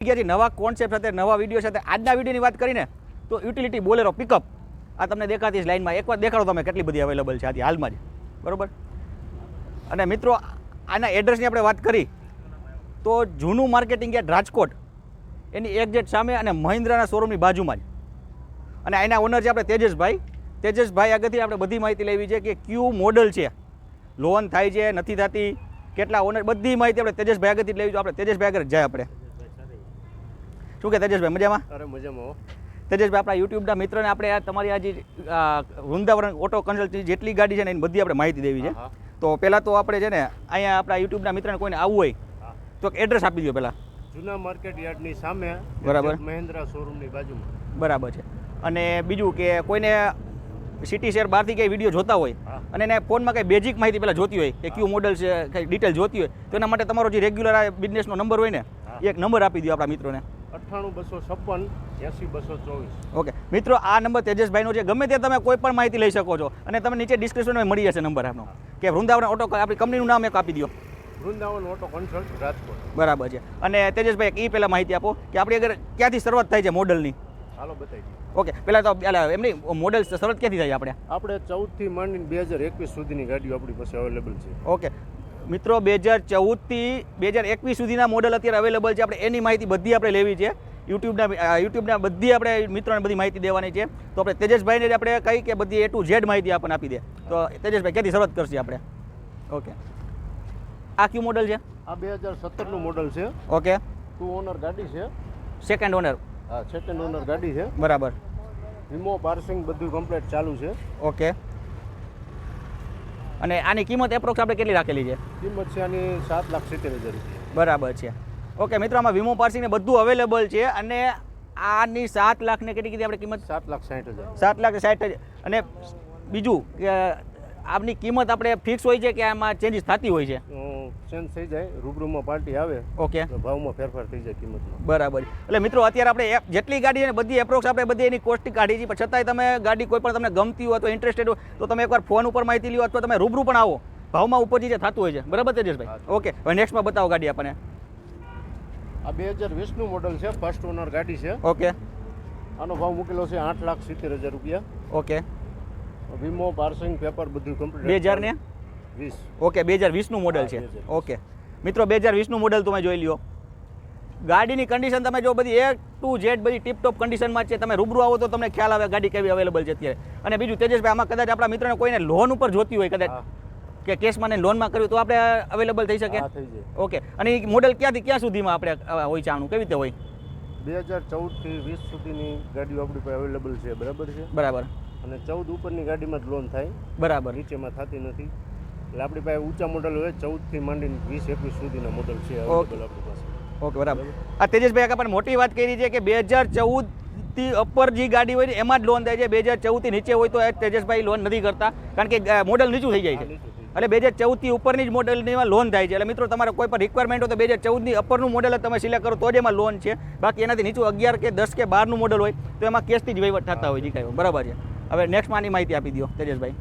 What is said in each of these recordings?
ગયા નવા કોન્સેપ્ટ સાથે, નવા વીડિયો સાથે આજના વિડીયોની વાત કરીને તો યુટિલિટી બોલેરો પિકઅપ આ તમને દેખાતી જ લાઈનમાં એકવાર દેખાડો તમે કેટલી બધી અવેલેબલ છે આથી હાલમાં જ. બરોબર? અને મિત્રો, આના એડ્રેસની આપણે વાત કરી, તો જૂનું માર્કેટિંગ યાર્ડ રાજકોટ, એની એક્ઝેટ સામે અને મહિન્દ્રાના શોરૂમની બાજુમાં જ. અને એના ઓનર છે આપણે તેજસભાઈ. તેજસભાઈ આગળથી આપણે બધી માહિતી લેવી છે કે ક્યુ મોડલ છે. લોન થાય છે, નથી થતી, કેટલા ઓનર બધી માહિતી આપણે તેજસભાઈ આગળથી લેવી જોઈએ આપણે તેજસભાઈ આગળ જાય આપણે. શું કે તેજસભાઈ મજામાં? અરે મજામાં તેજસભાઈ આપણા યુટ્યુબના મિત્રને આપણે આ તમારી આ જે વૃંદાવન ઓટો કન્સલ્ટની જેટલી ગાડી છે ને એની બધી આપણે માહિતી દેવી છે. તો પહેલાં તો આપણે છે ને અહીંયા આપણા યુટ્યુબના મિત્રને કોઈને આવવું હોય. તો એડ્રેસ આપી દો પહેલાં. જૂના માર્કેટ યાર્ડની સામે બરાબર. મહેન્દ્રા શોરૂમની બાજુમાં. બરાબર છે. અને બીજું કે કોઈને સિટી શેર બહારથી કંઈ વીડિયો જોતા હોય અને એને ફોનમાં કંઈ બેઝિક માહિતી પહેલાં જોતી હોય કે કયું મોડલ છે કંઈ ડિટેલ જોતી હોય તો એના માટે તમારો જે રેગ્યુલર આ બિઝનેસનો નંબર હોય ને એક નંબર આપી દો આપણા મિત્રોને. અઠ્ઠાણું બસો છપ્પન એસી બસો ચોવીસ. ઓકે. મિત્રો આ નંબર તેજસભાઈનો છે. ગમે તે તમે કોઈ પણ માહિતી લઈ શકો છો. અને તમે નીચે ડિસ્ક્રિપ્શનમાં મળી જશે નંબર આપનો. કે વૃંદાવન ઓટો આપણી કંપનીનું નામ એક આપી દો. Vrindavan auto consult Rajkot. બરાબર છે. અને તેજસભાઈ એ પહેલાં માહિતી આપો કે આપણી અગર ક્યાંથી શરૂઆત થાય છે મોડલની? હાલો બતાવી ઓકે. પહેલાં તો એમની મોડલ શરૂઆત ક્યાંથી થાય આપણે? આપણે ચૌદથી માંડીને બે હજાર એકવીસ સુધીની ગાડીઓ આપણી પાસે અવેલેબલ છે. ઓકે. મિત્રો બે હજાર ચૌદથી બે હજાર એકવીસ સુધીના મોડલ અત્યારે અવેલેબલ છે. આપણે એની માહિતી બધી આપણે લેવી છે. યુટ્યુબના યુટ્યુબના બધી આપણે મિત્રોને બધી માહિતી દેવાની છે. તો આપણે તેજસભાઈને જ આપણે કહી કે બધી એ ટુ ઝેડ માહિતી આપણને આપી દે. તો તેજસભાઈ ક્યાંથી શરૂઆત કરશે આપણે? ઓકે આ કયું મોડલ છે? આ બે હજાર સત્તરનું મોડલ છે. ઓકે ટુ ઓનર ગાડી છે. સેકન્ડ ઓનર હા સેકન્ડ ઓનર ગાડી છે. બરાબર. વીમો પાર્સિંગ બધું કમ્પ્લીટ ચાલુ છે. ઓકે અને આની કિંમત એપ્રોક્સ આપણે કેટલી રાખેલી છે? કિંમત છે આની સાત લાખ સિત્તેર હજાર બરાબર છે. ઓકે મિત્રો આમાં વીમો પાર્સિંગ ને બધું અવેલેબલ છે અને આની સાત લાખને કેટલી કીધી આપણે કિંમત? સાત લાખ સાઠ હજાર. સાત લાખ સાઠ હજાર. અને બીજું કે આપની કિંમત આપણે ફિક્સ હોય છે કે આમાં ચેન્જીસ થતી હોય છે? ચેન્જ થઈ જાય રૂબરૂમાં પાર્ટી આવે ઓકે ભાવમાં ફેરફાર થઈ જાય કિંમતમાં. બરાબર. એટલે મિત્રો અત્યારે આપણે જેટલી ગાડી છે બધી એપ્રોક્સ આપણે બધી એની કોસ્ટિંગ કાઢી છે પણ છતાંય તમે ગાડી કોઈ પણ તમને ગમતી હોય તો ઇન્ટરેસ્ટેડ હોય તો તમે એકવાર ફોન ઉપર માહિતી લ્યો અથવા તમે રૂબરૂ પણ આવો. ભાવમાં ઉપર જે થતું હોય છે. બરાબર તેજસભાઈ ઓકે હવે નેક્સ્ટમાં બતાવો ગાડી આપણને. આ બે હજાર વીસનું મોડલ છે ફર્સ્ટ ઓનર ગાડી છે. ઓકે આનો ભાવ મૂકેલો છે આઠ લાખ સિત્તેર હજાર રૂપિયા. ઓકે વીમો પાર્સિંગ પેપર બધું કમ્પ્લીટ બે હજાર ને વીસ. ઓકે બે હજાર વીસનું મોડલ છે. ઓકે. મિત્રો બે હજાર વીસનું મોડલ તમે જોઈ લ્યો. ગાડીની કન્ડિશન તમે જો બધી એ ટુ ઝેડ બધી ટીપટોપ કન્ડિશનમાં છે તમે રૂબરૂ આવો તો તમને ખ્યાલ આવે ગાડી કેવી અવેલેબલ છે અત્યારે. અને બીજું તેજસભાઈ આમાં કદાચ આપણા મિત્રને કોઈને લોન ઉપર જોતી હોય કદાચ કે કેશમાં ને લોનમાં કર્યું તો આપણે અવેલેબલ થઈ શકે? ઓકે. અને એ મોડલ ક્યાંથી ક્યાં સુધીમાં આપણે હોય છે આનું? કેવી રીતે હોય? બે હજાર ચૌદથી વીસ સુધીની ગાડીઓ આપણી પાસે અવેલેબલ છે બરાબર છે? બરાબર. અને ચૌદ ઉપરની ગાડીમાં જ લોન થાય. બરાબર. નીચેમાં થતી નથી. એટલે આપણી પાસે ઊંચા મોડલ હોય ચૌદથી માંડીને વીસ એકવીસ સુધીના મોડલ છે. અવેલેબલ આપણી પાસે. ઓકે બરાબર. આ તેજસભાઈ કાકા પણ મોટી વાત કરી છે કે બે હજાર ચૌદથી અપર જે ગાડી હોય એમાં જ લોન થાય છે. બે હજાર ચૌદથી નીચે હોય તો તેજસભાઈ લોન નથી કરતા કારણ કે મોડલ નીચું થઈ જાય છે. એટલે બે હજાર ચૌદથી ઉપરની જ મોડલની લોન થાય છે. એટલે મિત્રો તમારે કોઈ પણ રિક્વાયરમેન્ટ હોય તો બે હજાર ચૌદની અપરનું મોડલ તમે સિલેક્ટ કરો તો જ એમાં લોન છે. બાકી એનાથી નીચું અગિયાર કે દસ કે બારનું મોડલ હોય તો એમાં કેસથી જ વહીવટ થતા હોય છે કાંઈ. બરાબર છે. હવે નેક્સ્ટ માની માહિતી આપી દો તેજસભાઈ.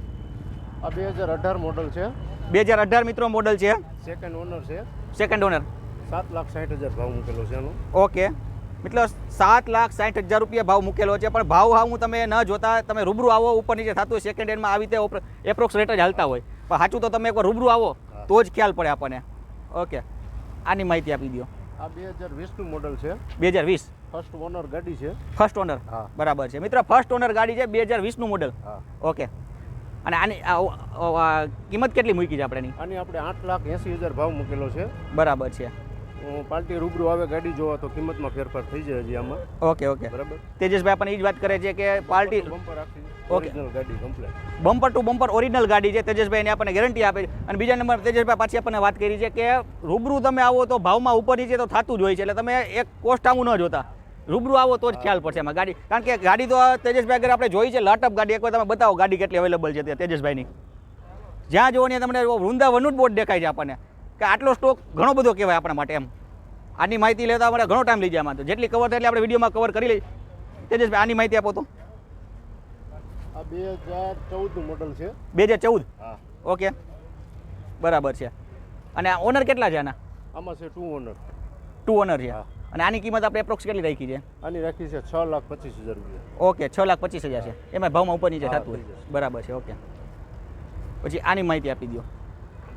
આ બે હજાર અઢાર મોડલ છે. બે હજાર અઢાર મિત્રો મોડલ છે. સેકન્ડ ઓનર છે. સેકન્ડ ઓનર સાત લાખ સાઠ હજાર ભાવ મૂકેલો છે એનો. ઓકે મતલબ સાત લાખ સાઠ હજાર રૂપિયા ભાવ મૂકેલો છે પણ ભાવ હા હું તમે ન જોતા તમે રૂબરૂ આવો ઉપર નીચે થતું હોય સેકન્ડ હેન્ડમાં આવી રીતે એપ્રોક્સ રેટ જ હાલતા હોય. પણ સાચું તો તમે એકવાર રૂબરૂ આવો તો જ ખ્યાલ પડે આપણને. ઓકે આની માહિતી આપી દો આ બે હજાર વીસનું મોડલ છે. બે હજાર વીસ. ફર્સ્ટ ઓનર ગાડી છે. ફર્સ્ટ ઓનર હા. બરાબર છે. મિત્ર ફર્સ્ટ ઓનર ગાડી છે બે હજાર વીસનું મોડલ ઓકે. અને આની કિંમત કેટલી મૂકી છે આપણે આની આપણે આઠ લાખ એંસી હજાર ભાવ મૂકેલો છે. બરાબર છે. પાર્ટી રૂબરૂ આવે ગાડી જોવા તો કિંમતમાં ફેરફાર થઈ જાય હજી આમાં. Okay okay. બરાબર? તેજસભાઈ આપણને એ જ વાત કરે છે કે પાર્ટી બમ્પર આખી ઓરિજિનલ ગાડી complete bumper to bumper original ગાડી છે તેજસભાઈને આપણને ગેરંટી આપે છે. અને બીજા નંબર તેજસભાઈ પાછી આપણને વાત કરી છે કે રૂબરૂ તમે આવો તો ભાવમાં ઉપર નીચે તો થતું જ હોય છે એટલે તમે એક કોસ્ટ આવું ન જોતા. રૂબરૂ આવો તો જ ખ્યાલ પડશે એમાં ગાડી. કારણ કે ગાડી તો તેજસભાઈ અગર આપણે જોઈ છે લાટઅપ ગાડી એકવાર તમે બતાવો ગાડી કેટલી અવેલેબલ છે ત્યાં તેજસભાઈની. જ્યાં જોવો ને તમને વૃંદાવનનું જ બોર્ડ દેખાય છે આપણને. કે આટલો સ્ટોક ઘણો બધો કહેવાય આપણા માટે એમ. આની માહિતી લેતા આપણે ઘણો ટાઈમ લઈ જાય તો જેટલી કવર થાય એટલે આપણે વિડીયોમાં કવર કરી લઈએ. તેજસભાઈ આની માહિતી આપો તો. આ બે હજાર ચૌદનું મોડલ છે. બે હજાર ચૌદ? ઓકે. બરાબર છે. અને આ ઓનર કેટલા છે આના? આમાં છે ટુ ઓનર ટુ ઓનર છે. હા. અને આની કિંમત આપણે એપ્રોક્સ કેટલી રાખી છે? આની રાખી છે છ લાખ પચીસ હજાર રૂપિયા. ઓકે છ લાખ પચીસ હજાર છે. એમાં ભાવમાં ઉપર નીચે થતું હોય. બરાબર છે ઓકે. પછી આની માહિતી આપી દો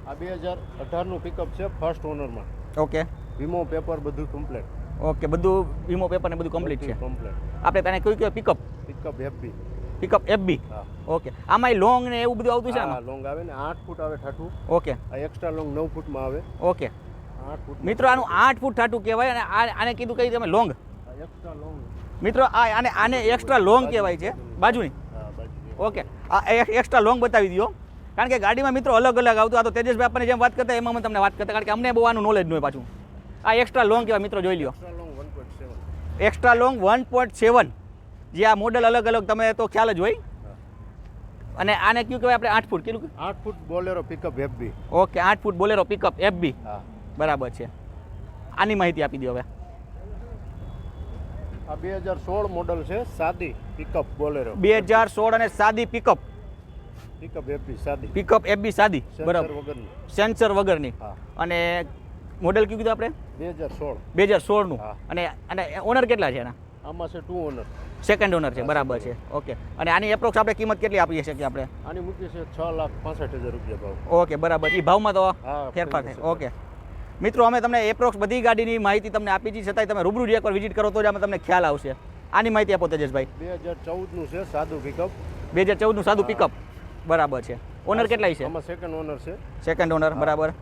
આ બે હજાર અઢારનું પિકઅપ છે ફર્સ્ટ ઓનરમાં ઓકે. વીમો પેપર બધું કમ્પ્લીટ ઓકે બધું વીમો પેપર ને બધું કમ્પ્લીટ છે. કમ્પ્લીટ આપણે તને કયું કયું pickup pickup FB pickup FB okay. આમાંય long ને એવું બધું આવતું છે હા આમાં? લોંગ આવે ને. આઠ ફૂટ આવે ઠાઠું. ઓકે. આ એક્સ્ટ્રા લોંગ નવ ફૂટમાં આવે. ઓકે. આઠ ફૂટ મિત્રો આનું આઠ ફૂટ ઠાઠું કહેવાય અને આ- આને કીધું કઈ તમે લોંગ એક્સ્ટ્રા લોંગ મિત્રો આ આને આને એક્સ્ટ્રા લોંગ કહેવાય છે. બાજુની. ઓકે. આ એક્સ્ટ્રા લોંગ બતાવી દો કારણ કે ગાડીમાં મિત્રો અલગ અલગ આવતું. આ તો તેજસભાઈ આપણને જેમ વાત કરતા એમાં તમને વાત કરતા કારણ કે અમને બહુ આનું નોલેજ ન પાછું. આ એક્સ્ટ્રા લોંગ કેવા મિત્રો જોઈ લ્યો. Extra long one point seven જે આ મોડલ અલગ અલગ તમે તો ખ્યાલ જ હોય. અને આને કયું કહેવાય આપણે? આઠ ફૂટ. કેટલું આઠ foot Bolero pickup FB okay આઠ ફૂટ બોલેરો પિકઅપ એફબી હા. બરાબર છે. આની માહિતી આપી દો હવે. આ બે હજાર સોળ મોડલ છે સાદી પિકઅપ બોલેરો. બે હજાર સોળ અને સાદી પિકઅપ પિકઅપ એફબી સાદી. પિકઅપ એફબી સાદી બરાબર. વગરની. સેન્સર વગરની. અને મોડેલ કયું કીધું આપણે? બે હજાર સોળ. બે હજાર સોળનું. અને અને ઓનર કેટલા છે એના? આમાં છે ટુ ઓનર સેકન્ડ ઓનર છે બરાબર છે. ઓકે અને આની એપ્રોક્સ આપણે કિંમત કેટલી આપી શકીએ આપણે? આની મૂકી છે છ લાખ પાસઠ હજાર રૂપિયા ભાવ. ઓકે બરાબર. એ ભાવમાં તો ફેરફાર થાય. ઓકે મિત્રો અમે તમને એપ્રોક્સ બધી ગાડીની માહિતી તમને આપી છે છતાંય તમે રૂબરૂ એકવાર વિઝિટ કરો તો જ આમાં તમને ખ્યાલ આવશે. આની માહિતી આપો તેજસભાઈ. બે હજાર ચૌદનું છે સાદું પિકઅપ બે હજાર ચૌદનું સાદું પિકઅપ બરાબર છે. ઓનર કેટલાય છે? આમાં સેકન્ડ ઓનર છે. સેકન્ડ ઓનર બરાબર.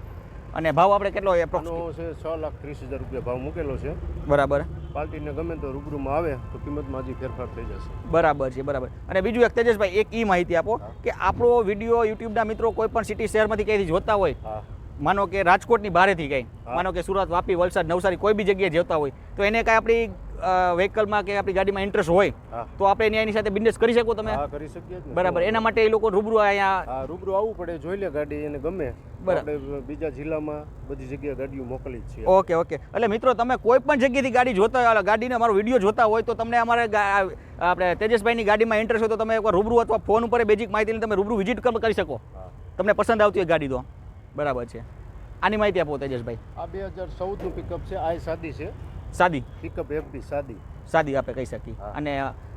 અને ભાવ આપણે કેટલો એપ્રોક્સ છે છ લાખ ત્રીસ હજાર રૂપિયા ભાવ મૂકેલો છે. બરાબર. પાર્ટીને ગમે તો રૂબરૂમાં આવે તો કિંમતમાં હજી ફેરફાર થઈ જશે. બરાબર છે બરાબર. અને બીજું એક તેજસભાઈ એક ઈ માહિતી આપો કે આપણો વીડિયો યુટ્યુબના મિત્રો કોઈ પણ સિટી શહેરમાંથી ક્યાંથી જોતા હોય માનો કે રાજકોટની બહારેથી કંઈ માનો કે સુરત વાપી વલસાડ નવસારી કોઈ બી જગ્યાએ જોતા હોય તો એને કાંઈ આપણી વ્હીકલમાં કે આપણી ગાડીમાં ઇન્ટરેસ્ટ હોય તો આપણે એની એની સાથે બિઝનેસ કરી શકો તમે? કરી શકીએ બરાબર. એના માટે એ લોકો રૂબરૂ અહીંયા રૂબરૂ આવવું પડે જોઈ લે ગાડી એને ગમે. બરાબર. બીજા જિલ્લામાં બધી જગ્યાએ ગાડીઓ મોકલી છે ઓકે ઓકે. એટલે મિત્રો તમે કોઈ પણ જગ્યાએથી ગાડી જોતા ગાડીને અમારો વીડિયો જોતા હોય તો તમને અમારે આપણે તેજસભાઈની ગાડીમાં ઇન્ટરેસ્ટ હોય તો તમે એકવાર રૂબરૂ અથવા ફોન ઉપર બેઝિક માહિતી લઈને તમે રૂબરૂ વિઝિટ કરી શકો. તમને પસંદ આવતી હોય ગાડી તો. બરાબર છે. આની માહિતી આપો તેજસભાઈ. આ બે હજાર ચૌદનું પિકઅપ છે આ સાદી છે. સાદી? પિકઅપ એફડી સાદી. સાદી આપણે કહી શકીએ. અને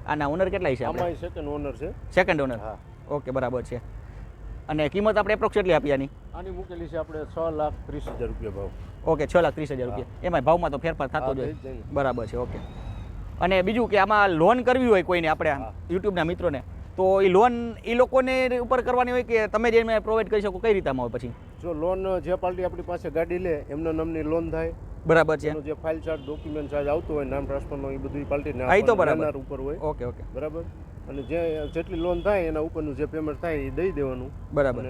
આના ઓનર કેટલા છે અમારી સેકન્ડ ઓનર છે. સેકન્ડ ઓનર હા. ઓકે બરાબર છે. અને કિંમત આપણે એપ્રોક્સ કેટલી આપી આની? આની મૂકેલી છે આપણે છ લાખ ત્રીસ હજાર રૂપિયા ભાવ. ઓકે છ લાખ ત્રીસ હજાર રૂપિયા. એમાં ભાવમાં તો ફેરફાર થતો જ હોય. બરાબર છે ઓકે. અને બીજું કે આમાં લોન કરવી હોય કોઈને આપણે યુટ્યુબના મિત્રોને? તો એ લોન એ લોકોને ઉપર કરવાની હોય કે તમે જે પ્રોવાઈડ કરી શકો કઈ રીતમાં હોય પછી? જો લોન જે પાર્ટી આપણી પાસે ગાડી લે એમના નામની લોન થાય. બરાબર છે. જે ફાઇલ ચાર્જ ડોક્યુમેન્ટ ચાર્જ આવતો હોય નામ ટ્રાન્સફરનો એ બધું ઈ તો બરાબર. ઉપર હોય. Okay okay. બરાબર? અને જે જેટલી લોન થાય એના ઉપરનું જે પેમેન્ટ થાય એ દઈ દેવાનું. બરાબર.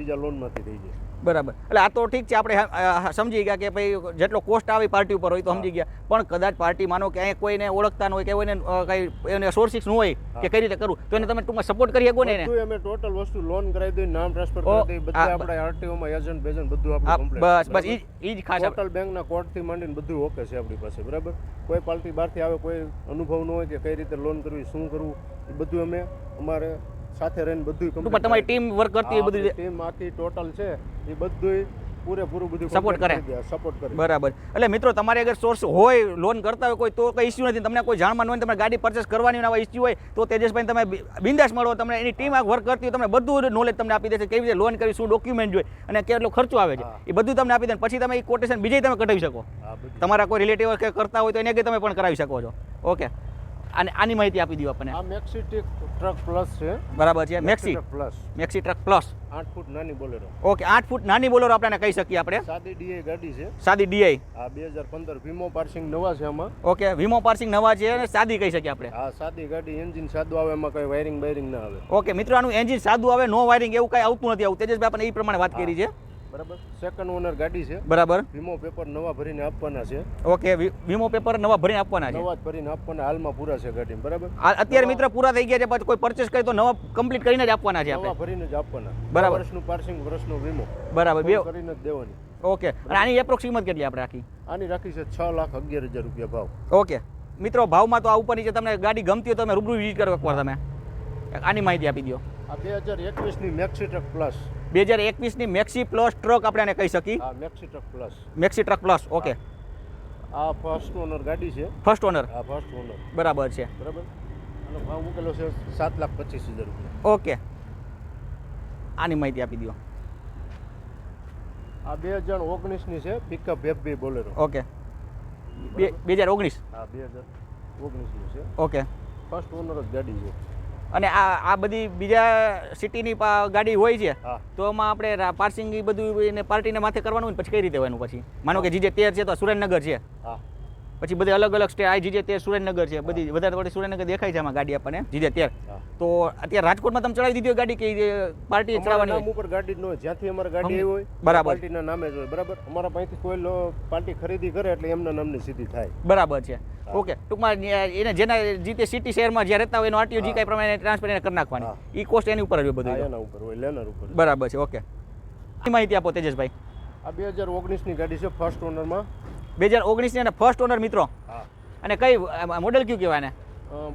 બીજા લોનમાંથી થઈ જાય. બરાબર. એટલે આ તો ઠીક છે આપણે સમજી ગયા કે ભાઈ જેટલો કોસ્ટ આવે પાર્ટી ઉપર હોય તો સમજી ગયા. પણ કદાચ પાર્ટી માનો કે અહીંયા કોઈને ઓળખતા ન હોય કે કોઈને કઈ એને સોર્સિસ ન હોય કે કઈ રીતે કરવું તો એને તમે ટૂંકમાં સપોર્ટ કરી શકો ને એને. અમે ટોટલ વસ્તુ લોન કરાવી દઈએ નામ ટ્રાન્સફર કરી દઈએ બધા આપણે આરટીઓમાં એજન્ટ બેજન્ટ બધું આપણે બસ બસ ઈ જ ખાસ ટોટલ બેંકના કોર્ટથી માંડીને બધું ઓકે છે આપણી પાસે બરાબર? કોઈ પાર્ટી બહારથી આવે કોઈ અનુભવ ન હોય કે કઈ રીતે લોન કરવી શું કરવું એ બધું અમે અમારે સાથે રહીને બધું પણ તમારી ટીમ વર્ક કરતી હોય બધું ટીમ આખી ટોટલ છે એ બધું પૂરેપૂરું બધું સપોર્ટ કરે. સપોર્ટ કરે. બરાબર. એટલે મિત્રો તમારે અગર સોર્સ હોય લોન કરતા હોય કોઈ તો કઈ ઇસ્યુ નથી. તમને કોઈ જાણવાનું હોય તમારે ગાડી પરચેસ કરવાની આવા ઇસ્યુ હોય તો તેજસભાઈ તમે બિંદાસ મળો. તમને એની ટીમ આ વર્ક કરતી હોય તમને બધું નોલેજ તમને આપી દેશે કેવી રીતે લોન કરવી શું ડોક્યુમેન્ટ જોઈએ અને કેટલો ખર્ચો આવે છે. એ બધું તમને આપી દે પછી તમે એ કોટેશન બીજે તમે કઢાવી શકો. તમારા કોઈ રિલેટિવ કે કરતા હોય તો એને તમે પણ કરાવી શકો છો. ઓકે. અને આની માહિતી આપી દો આપણને. આ મેક્સી ટ્રક પ્લસ છે. બરાબર છે. Maxi plus maxi truck plus આઠ ફૂટ નાની બોલેરો. ઓકે આઠ ફૂટ નાની બોલેરો આપણે કહી શકીએ આપણે. સાદી ડીઆઈ ગાડી છે. સાદી ડીઆઈ. આ બે હજાર પંદર વીમો પાર્સિંગ નવા છે આમાં. ઓકે વીમો પાર્સિંગ નવા છે અને સાદી કહી શકીએ આપણે. આ સાદી ગાડી એન્જિન સાદું આવે એમાં કઈ વાયરિંગ બાયરિંગ ના આવે. ઓકે મિત્રો આનું એન્જિન સાદું આવે નો વાયરિંગ એવું કઈ આવતું નથી આવું તેજસભાઈ આપણે એ પ્રમાણે વાત કરી છે. બરાબર? સેકન્ડ ઓનર ગાડી છે. બરાબર. વીમો પેપર નવા ભરીને આપવાના છે. ઓકે વીમો પેપર નવા ભરીને આપવાના છે. નવા ભરીને આપવાના હાલમાં પૂરા છે ગાડી બરાબર? અત્યારે મિત્ર પૂરા થઈ ગયા છે પછી કોઈ પરચેસ કરી તો નવા કમ્પ્લીટ કરીને જ આપવાના છે આપણે. ભરીને જ આપવાના. બરાબર. વર્ષનું પાર્સિંગ વર્ષનો વીમો. બરાબર બે કરીને જ દેવાની. ઓકે અને આની એપ્રોક્સ કિંમત કેટલી આપણે રાખી? આની રાખી છે છ લાખ અગિયાર હજાર રૂપિયા ભાવ. ઓકે મિત્રો ભાવમાં તો આ ઉપર નીચે તમને ગાડી ગમતી હોય તો તમે રૂબરૂ વિઝિટ કરો એકવાર તમે. આની માહિતી આપી દો આ બે હજાર એકવીસની મેક્સી ટ્રક પ્લસ બે હજાર એકવીસની મેક્સી પ્લસ ટ્રક આપણે એને કહી શકીએ? Maxi truck plus maxi truck plus okay આ ફર્સ્ટ ઓનર ગાડી છે. ફર્સ્ટ ઓનર હા ફર્સ્ટ ઓનર બરાબર છે. બરાબર? આનો ભાવ મૂકેલો છે સાત લાખ પચીસ હજાર રૂપિયા. ઓકે આની માહિતી આપી દો આ બે હજાર ઓગણીસની છે પિકઅપ એફબી બોલેરો ઓકે બે બે હજાર ઓગણીસ? હા બે હજાર ઓગણીસની છે. ઓકે ફર્સ્ટ ઓનર જ ગાડી છે. અને આ આ બધી બીજા સિટીની ગાડી હોય છે તો એમાં આપણે પાર્સિંગ એ બધું એને પાર્ટીને માથે કરવાનું હોય ને પછી કઈ રીતે હોય એનું પછી? માનો કે જીજે તેર છે તો સુરેન્દ્રનગર છે. પછી બધી અલગ અલગ સ્ટે આ જીજે તેર સુરેન્દ્રનગર છે બધી વધારે થોડી સુરેન્દ્રનગર દેખાય છે આમાં ગાડી આપણને જીજે તેર તો. અત્યારે રાજકોટમાં તમે ચડાવી દીધી ગાડી કે પાર્ટી ચડાવવાની નામ ઉપર ગાડી નો જ્યાંથી અમારે ગાડી આવી હોય બરાબર. પાર્ટીના નામે જ હોય. બરાબર? અમારા પાસેથી કોઈ પાર્ટી ખરીદી કરે એટલે એમના નામની સીધી થાય. બરાબર છે. ઓકે. ટૂંકમાં એને જેના જીતે સિટી શહેરમાં જ્યાં રહેતા હોય એનો આરટીઓ જી કાંઈ પ્રમાણે ટ્રાન્સફર એને કરી નાખવાની. એ કોસ્ટ એની ઉપર જ હોય બધું એના. ઉપર હોય લેનર ઉપર બરાબર છે. ઓકે. માહિતી આપો તેજસભાઈ. આ બે હજાર ઓગણીસની ગાડી છે ફર્સ્ટ ઓનરમાં બે હજાર ઓગણીસની અને ફર્સ્ટ ઓનર મિત્રો. અને કઈ મોડેલ કયું કહેવાય ને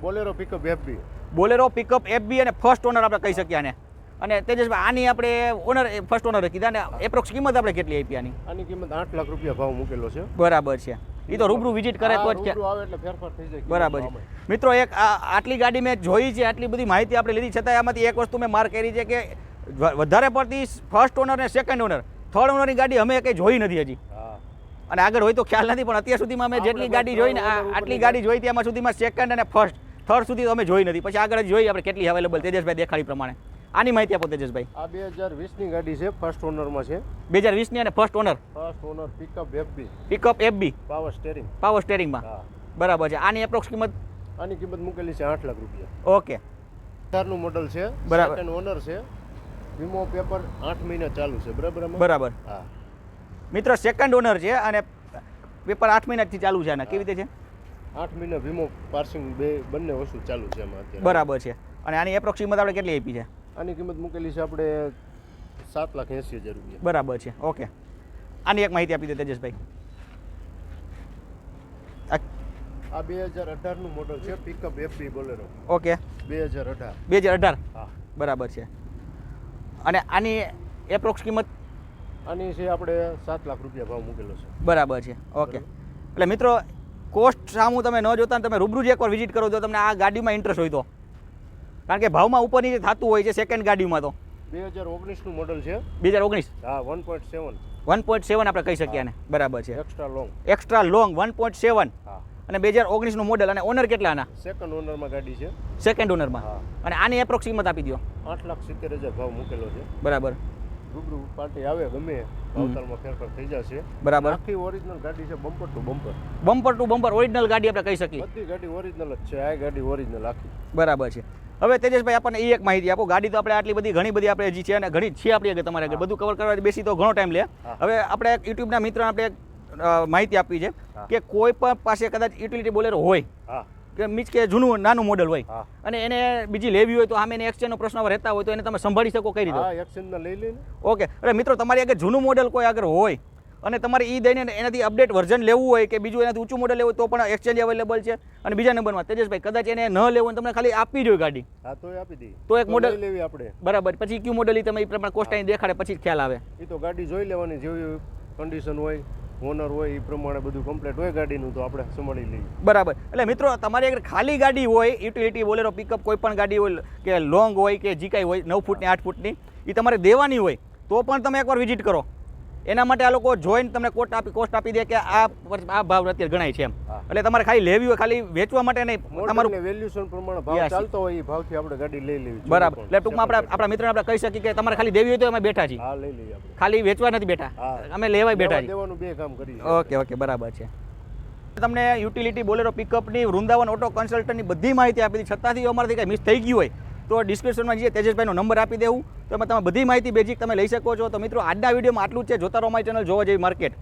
Bolero pickup FB Bolero pickup FB અને ફર્સ્ટ ઓનર આપણે કહી શકીએ આને. અને તેજસભાઈ આની આપણે ઓનર ફર્સ્ટ ઓનર કીધા ને એપ્રોક્સ કિંમત આપણે કેટલી આપી આની? આની કિંમત આઠ લાખ રૂપિયા ભાવ મૂકેલો છે. બરાબર છે. એ તો રૂબરૂ વિઝિટ કરે તો જ બરાબર છે. મિત્રો એક આ- આટલી ગાડી મેં જોઈ છે આટલી બધી માહિતી આપણે લીધી છતાં આમાંથી એક વસ્તુ મેં માર્ક કરી છે કે વધારે પડતી ફર્સ્ટ ઓનર ને સેકન્ડ ઓનર થર્ડ ઓનરની ગાડી અમે કંઈ જોઈ નથી હજી. અને આગળ હોય તો ખ્યાલ નથી પણ અત્યાર સુધીમાં અમે જેટલી ગાડી જોઈને આ- આટલી ગાડી જોઈ હતી એમાં સુધીમાં સેકન્ડ અને ફર્સ્ટ થર્ડ સુધી અમે જોઈ નથી. પછી આગળ જ જોઈ આપણે કેટલી અવેલેબલ તેજસભાઈ દેખાડી પ્રમાણે. આની માહિતી આપો તેજસભાઈ. આ બે હજાર વીસની ગાડી છે ફર્સ્ટ ઓનરમાં છે. બે હજાર વીસની અને first owner first owner pickup FB pickup FB power steering power સ્ટેરિંગમાં હા. બરાબર છે. આની એપ્રોક્સ કિંમત? આની કિંમત મૂકેલી છે આઠ લાખ રૂપિયા. ઓકે ચારનું મોડલ છે. બરાબર. સેકન્ડ ઓનર છે. વીમો પેપર આઠ મહિના ચાલુ છે. બરાબર બરાબર. હા. મિત્રો સેકન્ડ ઓનર છે અને પેપર આઠ મહિનાથી ચાલુ છે આના. કેવી રીતે છે? આઠ મહિના વીમો પાર્સિંગ બે બંને વસ્તુ ચાલુ છે એમાં અત્યારે. બરાબર છે. અને આની એપ્રોક્સ કિંમત આપણે કેટલી આપી છે? આની કિંમત મૂકેલી છે આપણે સાત લાખ એંસી હજાર રૂપિયા. બરાબર છે. ઓકે. આની એક માહિતી આપી દે તેજસભાઈ. આ- બે હજાર અઢારનું મોડલ છે પિકઅપ એફબી બોલેરો ઓકે. બે હજાર અઢાર. બે હજાર અઢાર? હા. બરાબર છે. અને આની એપ્રોક્સ કિંમત આની છે આપણે સાત લાખ રૂપિયા ભાવ મૂકેલો છે. બરાબર છે. ઓકે. એટલે મિત્રો કોસ્ટ સામું તમે ન જોતા તમે રૂબરૂ જ એકવાર વિઝિટ કરો તો તમને આ ગાડીમાં ઇન્ટરેસ્ટ હોય તો. કારણ કે ભાવમાં ઉપર નીચે થતું હોય છે સેકન્ડ ગાડીમાં તો. બે હજાર ઓગણીસનું મોડલ છે. બે હજાર ઓગણીસ? હા one point seven. One point seven આપણે કહી શકીએ ને બરાબર છે. Extra long extra long one point seven. હા. અને બે હજાર ઓગણીસનું મોડલ અને ઓનર કેટલા આના? સેકન્ડ ઓનરમાં ગાડી છે. સેકન્ડ ઓનરમાં હા. અને આની એપ્રોક્સ કિંમત આપી દો આઠ લાખ સિત્તેર હજાર ભાવ મૂકેલો છે. બરાબર. રૂબરૂ પાર્ટી આવે ગમે ભાવતાલમાં ફેરફાર થઈ જશે. બરાબર. આખી ઓરિજિનલ ગાડી છે bumper to bumper bumper to bumper original ગાડી આપણે કહી શકીએ. બધી ગાડી ઓરિજિનલ જ છે આ ગાડી ઓરિજિનલ આખી. બરાબર છે. હવે તેજસભાઈ આપણને એ એક માહિતી આપો. ગાડી તો આપણે આટલી બધી ઘણી બધી આપણે હજી છે અને ઘણી છે આપણી આગળ તમારે આગળ. બધું કવર કરવા બેસી તો ઘણો ટાઈમ લે. હવે આપણે એક યુટ્યુબના મિત્ર આપણે માહિતી આપી છે કે કોઈ પણ પાસે કદાચ યુટિલિટી બોલેરો હોય કે મીન્સ કે જૂનું નાનું મોડલ હોય. અને એને બીજી લેવી હોય તો આમ એને એક્સચેન્જનો પ્રશ્ન રહેતા હોય તો એને તમે સંભાળી શકો કઈ રીતે? એક્સચેન્જના લઈ લઈને. ઓકે એટલે મિત્રો તમારી આગળ જૂનું મોડલ કોઈ આગળ હોય અને તમારે એ દઈને એનાથી અપડેટ વર્ઝન લેવું હોય કે બીજું એનાથી ઊંચું મોડલ લેવું હોય તો પણ એક્સચેન્જ અવેલેબલ છે. અને બીજા નંબરમાં તેજસભાઈ કદાચ એને ન લેવું તમને ખાલી આપવી જોઈએ ગાડી. હા તો આપી દઈએ. તો એક મોડલ લેવી આપણે. બરાબર પછી કયું મોડલ તમે એ પ્રમાણે કોસ્ટ દેખાડે પછી ખ્યાલ આવે. એ તો ગાડી જોઈ લેવાની જેવી કન્ડિશન હોય. ઓનર હોય એ પ્રમાણે બધું કમ્પ્લીટ હોય ગાડીનું, તો આપણે સંભાળી લઈએ. બરાબર. એટલે મિત્રો, તમારી આગળ ખાલી ગાડી હોય યુટિલિટી બોલેરો પિકઅપ કોઈ પણ ગાડી હોય, કે લોંગ હોય, કે જી કાંઈ હોય, નવ ફૂટની, આઠ ફૂટની એ તમારે દેવાની હોય, તો પણ તમે એકવાર વિઝિટ કરો. એના માટે આ લોકો જોઈને તમને કોટ આપી કોસ્ટ આપી દે કે આ આ ભાવ અત્યારે ગણાય છે એમ. એટલે તમારે ખાલી લેવી હોય ખાલી વેચવા માટે નહીં તમારું વેલ્યુશન પ્રમાણે ભાવ ચાલતો હોય એ ભાવથી આપણે ગાડી લઈ લેવી બરાબર. એટલે ટૂંકમાં આપણે આપણા મિત્રને આપણે કહી શકીએ કે તમારે ખાલી દેવી હોય તો અમે બેઠા છીએ. હા લઈ લઈએ ખાલી વેચવા નથી બેઠા. અમે લેવાય બેઠા છીએ. દેવાનું બે કામ કરી ઓકે ઓકે બરાબર છે. તમને યુટિલિટી બોલેરો પિકઅપની વૃંદાવન ઓટો કન્સલ્ટન્ટની બધી માહિતી આપી દીધી છતાંથી અમારાથી કંઈ મિસ થઈ ગયું હોય. તો ડિસ્ક્રિપ્શનમાં જે તેજસભાઈનો નંબર આપી દેવું. તો તમે બધી માહિતી બેઝિક તમે લઈ શકો છો. તો મિત્રો, આજના વિડીયોમાં આટલું છે. જોતા રહો મારી ચેનલ જોવા જેવી માર્કેટ